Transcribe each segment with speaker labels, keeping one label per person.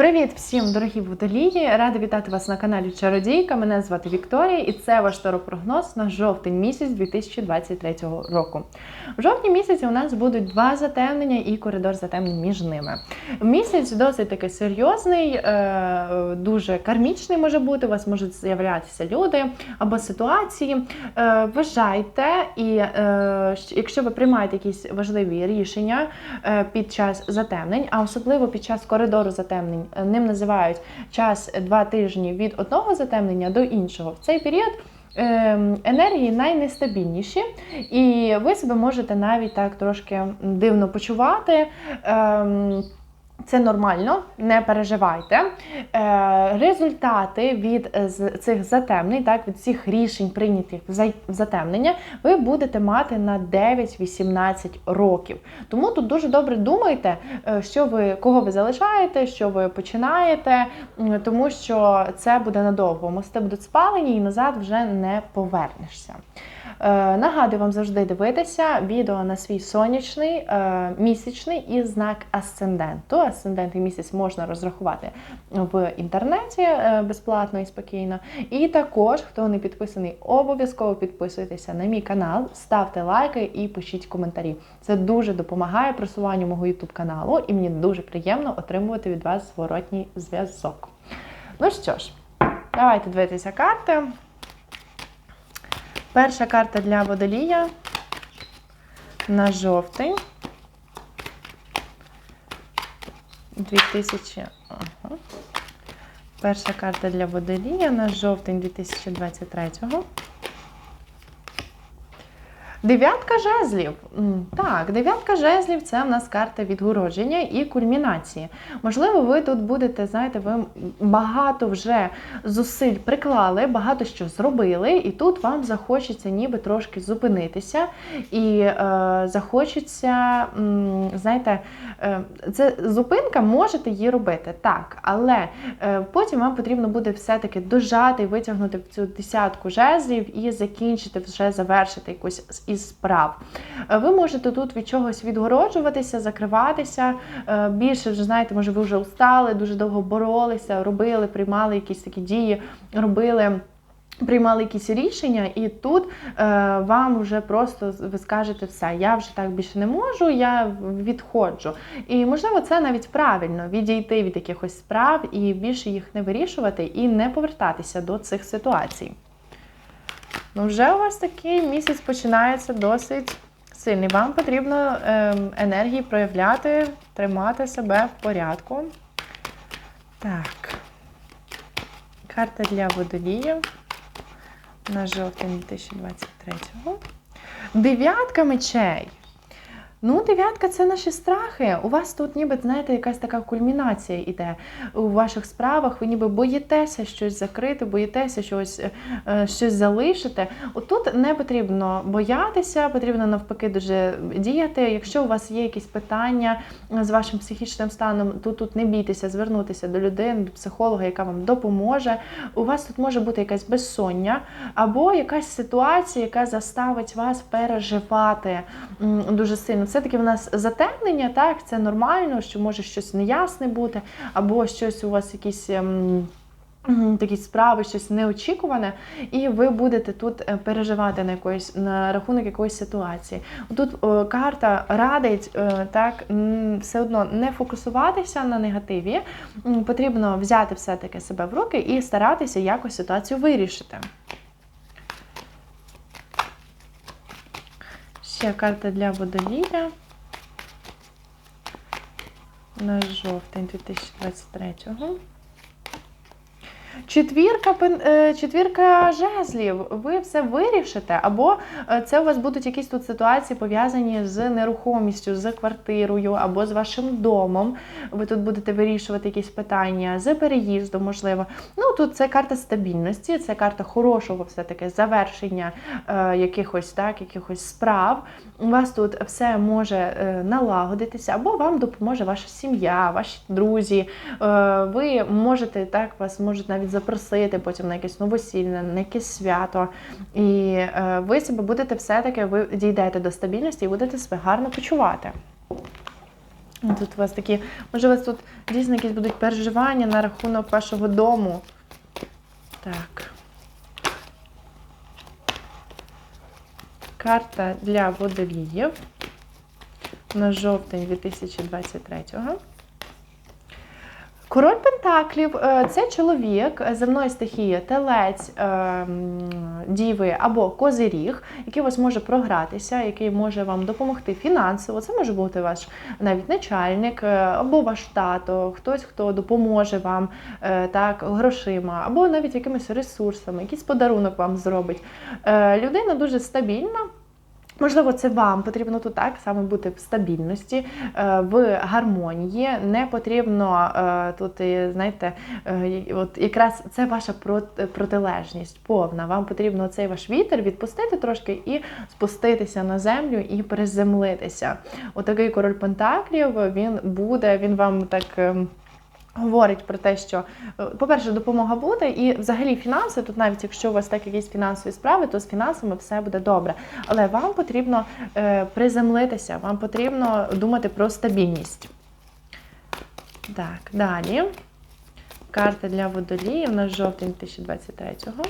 Speaker 1: Привіт всім, дорогі водолії! Рада вітати вас на каналі Чародійка. Мене звати Вікторія, і це ваш таропрогноз на жовтень місяць 2023 року. В жовтні місяці у нас будуть два затемнення і коридор затемнень між ними. Місяць досить таки серйозний, е, дуже кармічний може бути. У вас можуть з'являтися люди або ситуації. Е, Вважайте, і е, якщо ви приймаєте якісь важливі рішення під час затемнень, а особливо під час коридору затемнень, ним називають час два тижні від одного затемнення до іншого. В цей період. ем, Енергії найнестабільніші, і ви себе можете навіть так трошки дивно почувати. Це нормально, не переживайте. Е, результати від е, цих затемнень, так, від цих рішень, прийнятих в затемнення, ви будете мати на 9-18 років. Тому тут дуже добре думайте, е, що ви, кого ви залишаєте, що ви починаєте, тому що це буде надовго. Мости будуть спалені і назад вже не повернешся. Е, Нагадую вам завжди дивитися відео на свій сонячний, е, місячний і знак асценденту. Асцендент і місяць можна розрахувати в інтернеті е, безплатно і спокійно. І також, хто не підписаний, обов'язково підписуйтеся на мій канал, ставте лайки і пишіть коментарі. Це дуже допомагає просуванню мого YouTube каналу, і мені дуже приємно отримувати від вас зворотній зв'язок. Ну що ж, давайте дивитися карти. Перша карта для водолія на жовтень. 2000. Ага. Перша карта для водолія на жовтень 2023. Дев'ятка жезлів. Так, дев'ятка жезлів це в нас карта відгородження і кульмінації. Можливо, ви тут будете, знаєте, ви багато вже зусиль приклали, багато що зробили, і тут вам захочеться ніби трошки зупинитися, і е, захочеться, знаєте, е, це зупинка, можете її робити, так, але е, потім вам потрібно буде все-таки дожати витягнути в цю десятку жезлів і закінчити вже завершити якусь із справ. Е, Ви можете тут від чогось відгороджуватися, закриватися. е, Більше вже знаєте, може, ви вже устали, дуже довго боролися, робили, приймали якісь такі дії, робили. Приймали якісь рішення, і тут е, вам вже просто ви скажете все, я вже так більше не можу, я відходжу. І можливо, це навіть правильно відійти від якихось справ і більше їх не вирішувати і не повертатися до цих ситуацій. Ну, вже у вас такий місяць починається досить сильний. Вам потрібно ем, енергії проявляти, тримати себе в порядку. Так. Карта для водоліїв на жовтень 2023-го. Дев'ятка мечей. Ну, дев'ятка це наші страхи. У вас тут ніби, знаєте, якась така кульмінація іде у ваших справах. Ви ніби боїтеся щось закрити, боїтеся щось, е, щось залишити. Отут не потрібно боятися, потрібно навпаки дуже діяти. Якщо у вас є якісь питання з вашим психічним станом, то тут не бійтеся звернутися до людини, до психолога, яка вам допоможе. У вас тут може бути якась безсоння або якась ситуація, яка заставить вас переживати дуже сильно. Все-таки в нас затемнення, так, це нормально, що може щось неясне бути, або щось у вас якісь. ем, Такі справи, щось неочікуване, і ви будете тут е, переживати на якоїсь на рахунок якоїсь ситуації. Тут е, карта радить е, так все одно не фокусуватися на негативі. Потрібно взяти все-таки себе в руки і старатися якось ситуацію вирішити. Ще карта для водолія на жовтень 2023-го. Четвірка, е, четвірка жезлів. Ви все вирішите, або е, це у вас будуть якісь тут ситуації пов'язані з нерухомістю, з квартирою або з вашим домом. Ви тут будете вирішувати якісь питання з переїздом, можливо. Ну тут це карта стабільності, це карта хорошого, все-таки завершення е, якихось так, якихось справ. У вас тут все може е, налагодитися, або вам допоможе ваша сім'я, ваші друзі. Е, ви можете так, вас можуть навіть запросити потім на якесь новосілля, на якесь свято. І е, ви себе будете все-таки, ви дійдете до стабільності і будете себе гарно почувати. Тут у вас такі, може, у вас тут дійсно якісь будуть переживання на рахунок вашого дому. Так. Карта для водоліїв на жовтень 2023-го. Король Пентаклів е, це чоловік земної стихії, телець, е, діви або козиріг, який вас може програтися, який може вам допомогти фінансово. Це може бути ваш навіть начальник, е, або ваш тато, хтось, хто допоможе вам е, так, грошима, або навіть якимись ресурсами, якийсь подарунок вам зробить. Е, Людина дуже стабільна. Можливо, це вам потрібно тут так саме бути в стабільності, е, в гармонії. Не потрібно е, тут, знаєте, е, от якраз це ваша прот- протилежність повна. Вам потрібно цей ваш вітер відпустити трошки і спуститися на землю і приземлитися. Отакий король Пентаклів він буде, він вам так. Говорить про те, що, е, по-перше, допомога буде, і взагалі фінанси, тут навіть якщо у вас так якісь фінансові справи, то з фінансами все буде добре. Але вам потрібно е, приземлитися, вам потрібно думати про стабільність. Так, далі. Карта для водоліїв на жовтень 2023-го.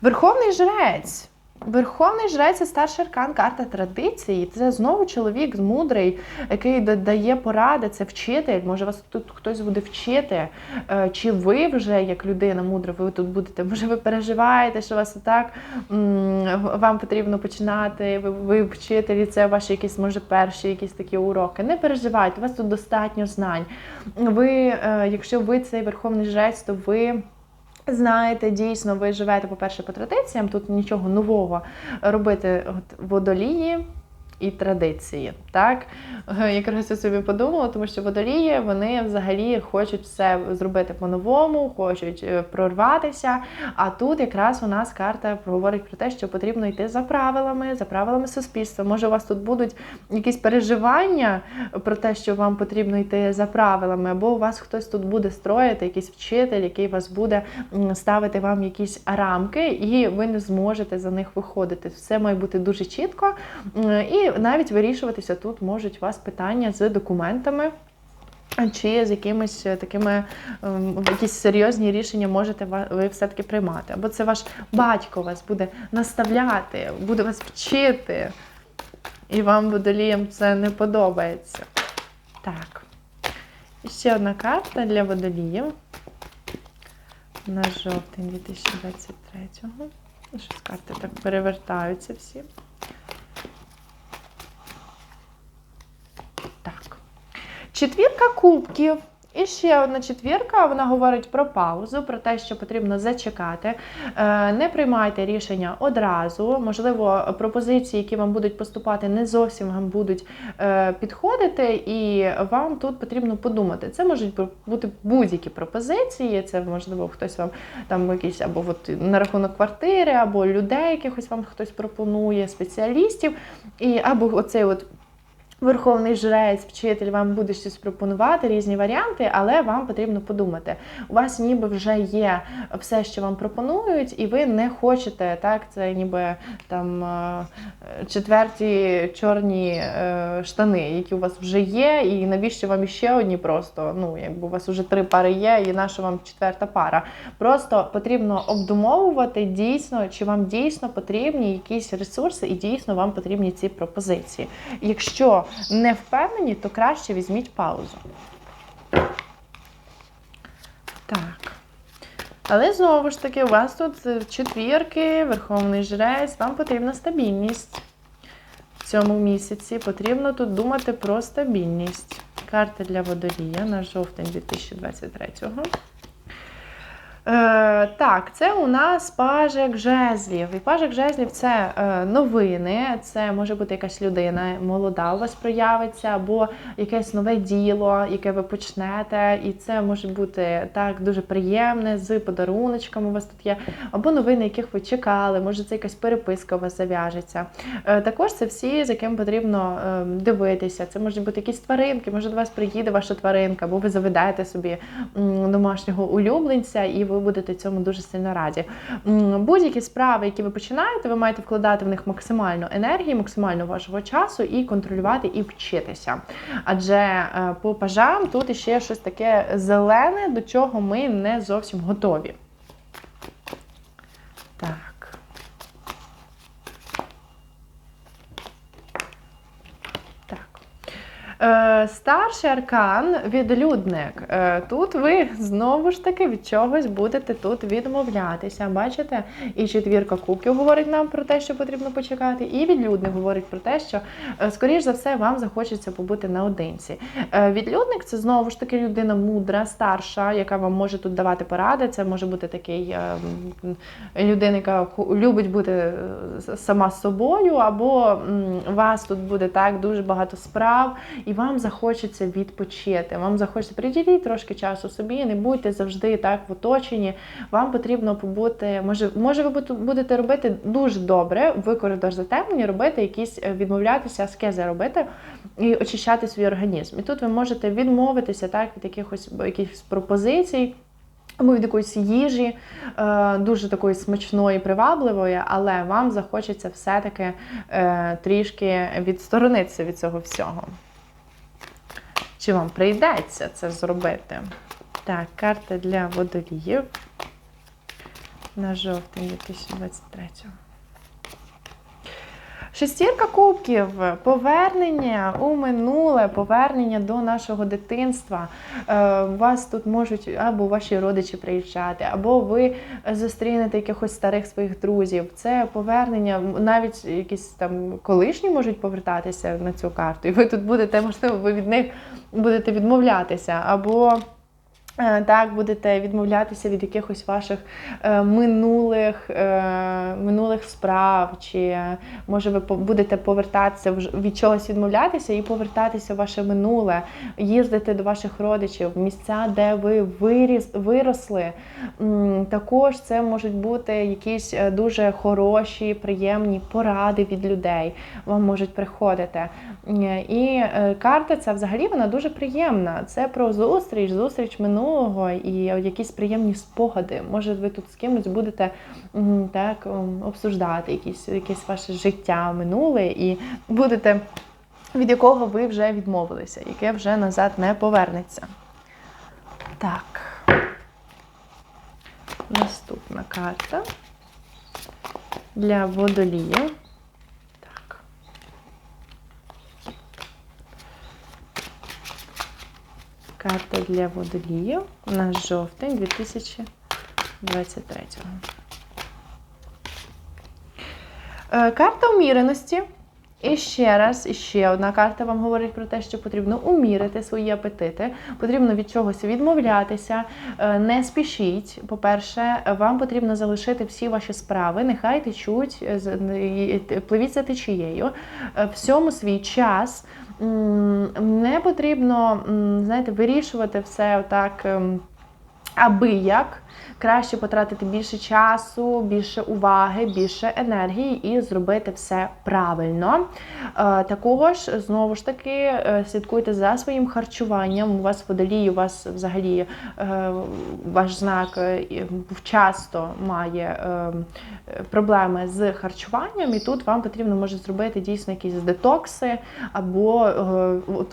Speaker 1: Верховний жрець. Верховний жрець це старший аркан, карта традиції. Це знову чоловік мудрий, який да- дає поради, це вчитель. Може, вас тут хтось буде вчити. Е, Чи ви вже, як людина мудра, ви тут будете? Може, ви переживаєте, що вас так вам потрібно починати, ви, ви вчителі, це ваші якісь, може, перші якісь такі уроки. Не переживайте, у вас тут достатньо знань. Ви, е, якщо ви цей верховний жрець, то ви. Знаєте, дійсно, ви живете, по-перше, по традиціям, тут нічого нового робити водолії і традиції. Так? Е, Якраз я собі подумала, тому що водолії вони взагалі хочуть все зробити по-новому, хочуть е, прорватися. А тут якраз у нас карта говорить про те, що потрібно йти за правилами, за правилами суспільства. Може, у вас тут будуть якісь переживання про те, що вам потрібно йти за правилами, або у вас хтось тут буде строїти, якийсь вчитель, який вас буде ставити вам якісь рамки, і ви не зможете за них виходити. Все має бути дуже чітко. М, І навіть вирішуватися тут можуть у вас питання з документами. Чи з якимись е, такими ем, якісь серйозні рішення можете ви все-таки приймати? Або це ваш батько вас буде наставляти, буде вас вчити, і вам водоліям це не подобається. Так. І ще одна карта для водоліїв на жовтень 2023-го. Щось карти так перевертаються всі. Так. Четвірка кубків. І ще одна четвірка, вона говорить про паузу, про те, що потрібно зачекати. Е, Не приймайте рішення одразу. Можливо, пропозиції, які вам будуть поступати, не зовсім вам будуть е, підходити, і вам тут потрібно подумати. Це можуть бути будь-які пропозиції. Це можливо хтось вам там якісь або от на рахунок квартири, або людей, якихось вам хтось пропонує, спеціалістів, і або оцей от. Верховний жрець, вчитель вам буде щось пропонувати, різні варіанти, але вам потрібно подумати. У вас ніби вже є все, що вам пропонують, і ви не хочете, так, це ніби там е, четверті чорні е, штани, які у вас вже є, і навіщо вам іще одні просто? Ну, якби у вас вже три пари є, і наша вам четверта пара. Просто потрібно обдумовувати дійсно, чи вам дійсно потрібні якісь ресурси, і дійсно вам потрібні ці пропозиції. Якщо не впевнені, то краще візьміть паузу. Так. Але знову ж таки, у вас тут четвірки, верховний жрець, вам потрібна стабільність в цьому місяці. Потрібно тут думати про стабільність. Карта для водолія на жовтень 2023-го. Е, так, це у нас пажик жезлів. І пажик жезлів це е, новини, це може бути якась людина молода у вас проявиться, або якесь нове діло, яке ви почнете. І це може бути так дуже приємне, з подаруночками у вас тут є, або новини, яких ви чекали, може це якась переписка у вас зав'яжеться. Е, також це всі, з яким потрібно е, дивитися. Це можуть бути якісь тваринки, може до вас приїде ваша тваринка, або ви заведете собі домашнього улюбленця, і ви ви будете цьому дуже сильно раді. Будь-які справи, які ви починаєте, ви маєте вкладати в них максимально енергії, максимально вашого часу і контролювати і вчитися. Адже е, по пажам тут іще щось таке зелене, до чого ми не зовсім готові. Так. Так. Е, старший аркан відлюдник. Е, тут ви знову ж таки від чогось будете тут відмовлятися. Бачите? І четвірка кубків говорить нам про те, що потрібно почекати, і відлюдник говорить про те, що, е, скоріш за все, вам захочеться побути наодинці. Е, відлюдник це знову ж таки людина мудра, старша, яка вам може тут давати поради. Це може бути такий е, людина, яка любить бути е, сама собою, або вас тут буде так дуже багато справ, і вам захочеться відпочити. Вам захочеться приділіть трошки часу собі, не будьте завжди так в оточенні. Вам потрібно побути. Може, може, ви будете робити дуже добре в коридор затемнення, робити якісь е, відмовлятися, аскези робити і очищати свій організм. І тут ви можете відмовитися так від якихось якихось пропозицій. Або від якоїсь їжі, е, дуже такої смачної, привабливої, але вам захочеться все-таки е, трішки відсторонитися від цього всього. Чи вам прийдеться це зробити? Так, карта для водоліїв на жовтень 2023. Шестірка кубків, повернення у минуле, повернення до нашого дитинства. Е, Вас тут можуть або ваші родичі приїжджати, або ви зустрінете якихось старих своїх друзів. Це повернення, навіть якісь там колишні можуть повертатися на цю карту. І ви тут будете, можливо, ви від них будете відмовлятися, або Так, будете відмовлятися від якихось ваших е, минулих, е, минулих справ, чи е, може ви будете повертатися від чогось відмовлятися і повертатися в ваше минуле, їздити до ваших родичів, місця, де ви виріс, виросли. Також це можуть бути якісь е, дуже хороші, приємні поради від людей. Вам можуть приходити. Е, І е, карта ця взагалі вона дуже приємна. Це про зустріч, зустріч минулого і якісь приємні спогади. Може, ви тут з кимось будете так обсуждати якісь, якесь ваше життя минуле, і будете від якого ви вже відмовилися, яке вже назад не повернеться. Так. Наступна карта для водолія. Карта для водоліїв на жовтень 2023. Е, Карта уміреності. І ще раз, і ще одна карта вам говорить про те, що потрібно умірити свої апетити, потрібно від чогось відмовлятися, е, не спішіть. По-перше, вам потрібно залишити всі ваші справи, нехай течуть, е, пливіть за течією, всьому свій час. Не потрібно, знаєте, вирішувати все отак. Аби як краще потратити більше часу, більше уваги, більше енергії і зробити все правильно. Е, Також знову ж таки е, слідкуйте за своїм харчуванням. У вас водолій, у вас взагалі е, ваш знак часто має проблеми з харчуванням, і тут вам потрібно може зробити дійсно якісь детокси, або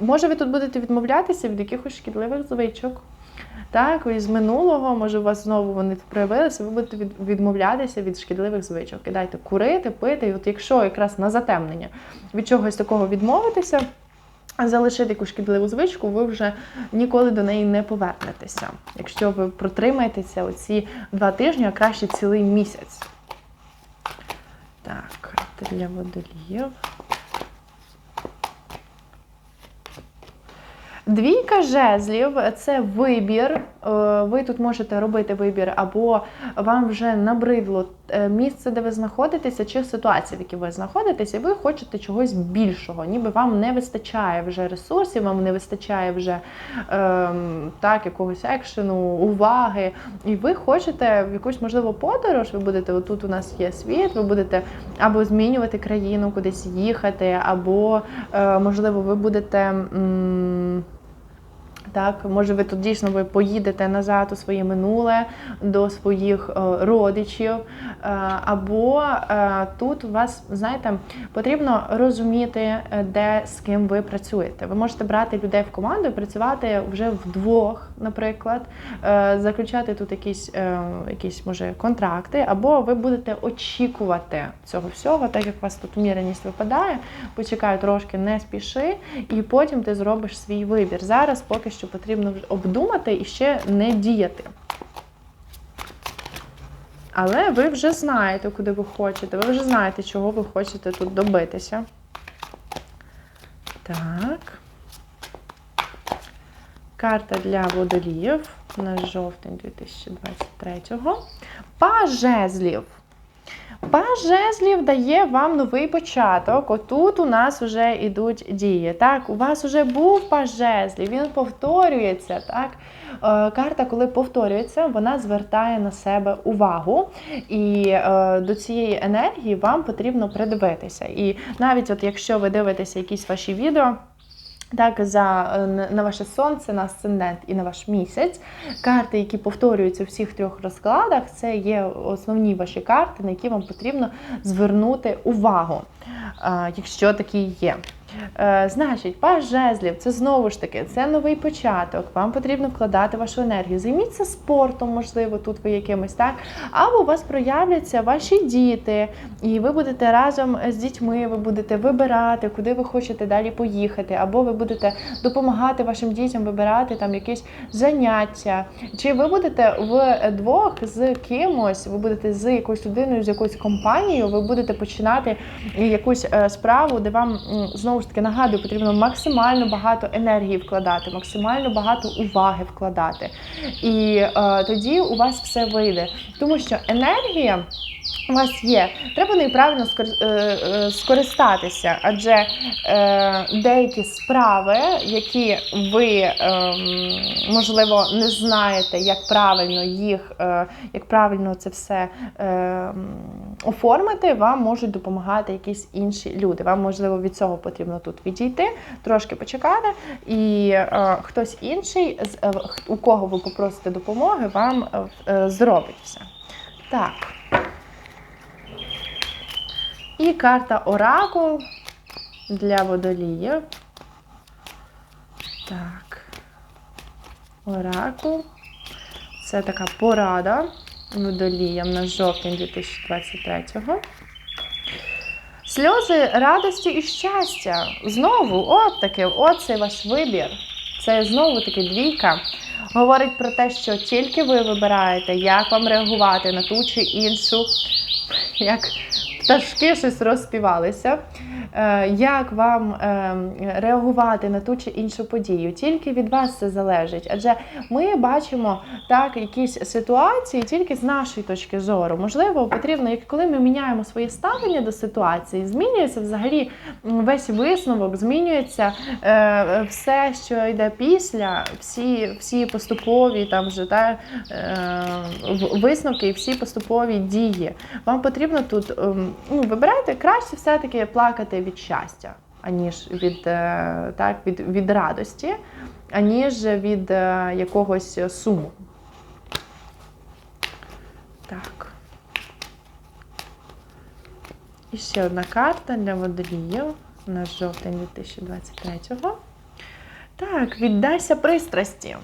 Speaker 1: може ви тут будете відмовлятися від якихось шкідливих звичок. Так, із минулого, може, у вас знову вони проявилися, ви будете відмовлятися від шкідливих звичок. Кидайте курити, пити. І от якщо якраз на затемнення від чогось такого відмовитися, залишити якусь шкідливу звичку, ви вже ніколи до неї не повернетеся. Якщо ви протримаєтеся оці два тижні, а краще цілий місяць. Так, для водоліїв. Двійка жезлів це вибір. Е, Ви тут можете робити вибір, або вам вже набридло е, місце, де ви знаходитеся, чи ситуація, в якій ви знаходитеся, і ви хочете чогось більшого, ніби вам не вистачає вже ресурсів, вам не вистачає вже ем, так, якогось екшену, уваги. І ви хочете в якусь можливо подорож. Ви будете отут у нас є світ, ви будете або змінювати країну, кудись їхати, або е, можливо, ви будете. м, Так, може, ви тут дійсно ви поїдете назад у своє минуле до своїх е, родичів, е, або е, тут у вас, знаєте, потрібно розуміти, де з ким ви працюєте. Ви можете брати людей в команду і працювати вже вдвох, наприклад, заключати тут якісь, якісь може контракти, або ви будете очікувати цього всього, так як у вас тут уміреність випадає. Почекай трошки, не спіши, і потім ти зробиш свій вибір. Зараз поки що потрібно обдумати і ще не діяти. Але ви вже знаєте, куди ви хочете, ви вже знаєте, чого ви хочете тут добитися. Так. Карта для водоліїв на жовтень 2023-го. Паж жезлів. Дає вам новий початок. Отут у нас вже йдуть дії. Так, у вас вже був жезлів, він повторюється. Так, Е, карта, коли повторюється, вона звертає на себе увагу, і е, до цієї енергії вам потрібно придивитися. І навіть, от якщо ви дивитеся якісь ваші відео. Так, за е, на- ваше сонце, на асцендент і на ваш місяць. Карти, які повторюються у всіх трьох розкладах, це є основні ваші карти, на які вам потрібно звернути увагу, е, якщо такі є. Е, Значить, паж жезлів це знову ж таки це новий початок. Вам потрібно вкладати вашу енергію. Займіться спортом, можливо, тут ви якимось так. Або у вас проявляться ваші діти, і ви будете разом з дітьми, ви будете вибирати, куди ви хочете далі поїхати, або ви будете допомагати вашим дітям вибирати там якісь заняття. Чи ви будете вдвох з кимось, ви будете з якоюсь людиною, з якоюсь компанією, ви будете починати якусь е, справу, де вам знову ж таки нагадую, потрібно максимально багато енергії вкладати, максимально багато уваги вкладати. І е, тоді у вас все вийде. Тому що енергія. У вас є, треба нею правильно е, е, скористатися, адже е, деякі справи, які ви ем, можливо не знаєте, як правильно їх, як правильно це все ем, оформити, вам можуть допомагати якісь інші люди. Вам можливо від цього потрібно тут відійти, трошки почекати, і хтось інший, з- у кого ви попросите допомоги, вам зробить все. Так. І карта Оракул для водоліїв. Так. Оракул. Це така порада водоліям на жовтень 2023-го. Сльози радості і щастя. Знову, от таке, от цей ваш вибір. Це знову таки двійка. Говорить про те, що тільки ви вибираєте, як вам реагувати на ту чи іншу, як пташки щось розспівалися, як вам е, реагувати на ту чи іншу подію. Тільки від вас це залежить. Адже ми бачимо так якісь ситуації тільки з нашої точки зору. Можливо, потрібно, як коли ми міняємо своє ставлення до ситуації, змінюється взагалі весь висновок, змінюється е, все, що йде після, всі, всі поступові там вже та, е, висновки і всі поступові дії. Вам потрібно тут ем, ну, вибирайте краще все-таки плакати від щастя, аніж від, е, так, від, від радості, аніж від е, якогось суму. Так. І ще одна карта для водоліїв на жовтень 2023-го. Так, віддайся пристрасті.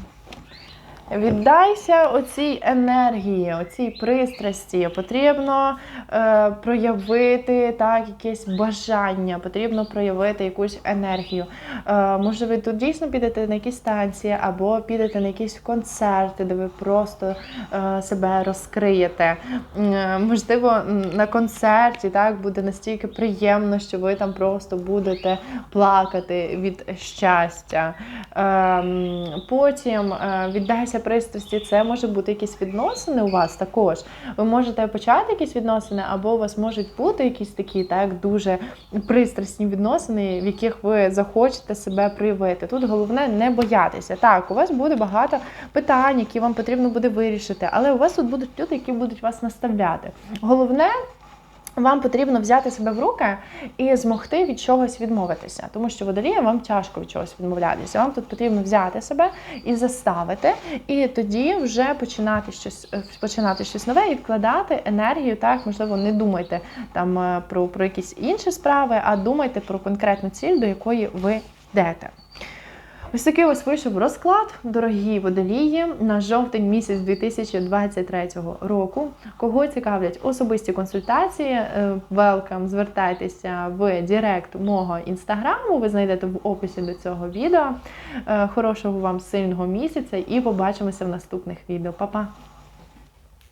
Speaker 1: Віддайся оцій енергії, оцій пристрасті. Потрібно е, проявити так, якесь бажання, потрібно проявити якусь енергію. Е, може, ви тут дійсно підете на якісь станції, або підете на якісь концерти, де ви просто е, себе розкриєте. Е, Можливо, на концерті так буде настільки приємно, що ви там просто будете плакати від щастя. Ем, Потім е, віддайся пристрасті, це може бути якісь відносини у вас також. Ви можете почати якісь відносини, або у вас можуть бути якісь такі так дуже пристрасні відносини, в яких ви захочете себе проявити. Тут головне не боятися. Так, у вас буде багато питань, які вам потрібно буде вирішити, але у вас тут будуть люди, які будуть вас наставляти. Головне вам потрібно взяти себе в руки і змогти від чогось відмовитися, тому що водолія вам тяжко від чогось відмовлятися. Вам тут потрібно взяти себе і заставити, і тоді вже починати щось е, починати щось нове і вкладати енергію. Так, можливо, не думайте там е, про, про якісь інші справи, а думайте про конкретну ціль, до якої ви йдете. Ось такий ось вийшов розклад, дорогі водолії, на жовтень місяць 2023 року. Кого цікавлять особисті консультації, велкам, звертайтеся в Директ мого інстаграму. Ви знайдете в описі до цього відео. Е, Хорошого вам сильного місяця і побачимося в наступних відео. Па-па!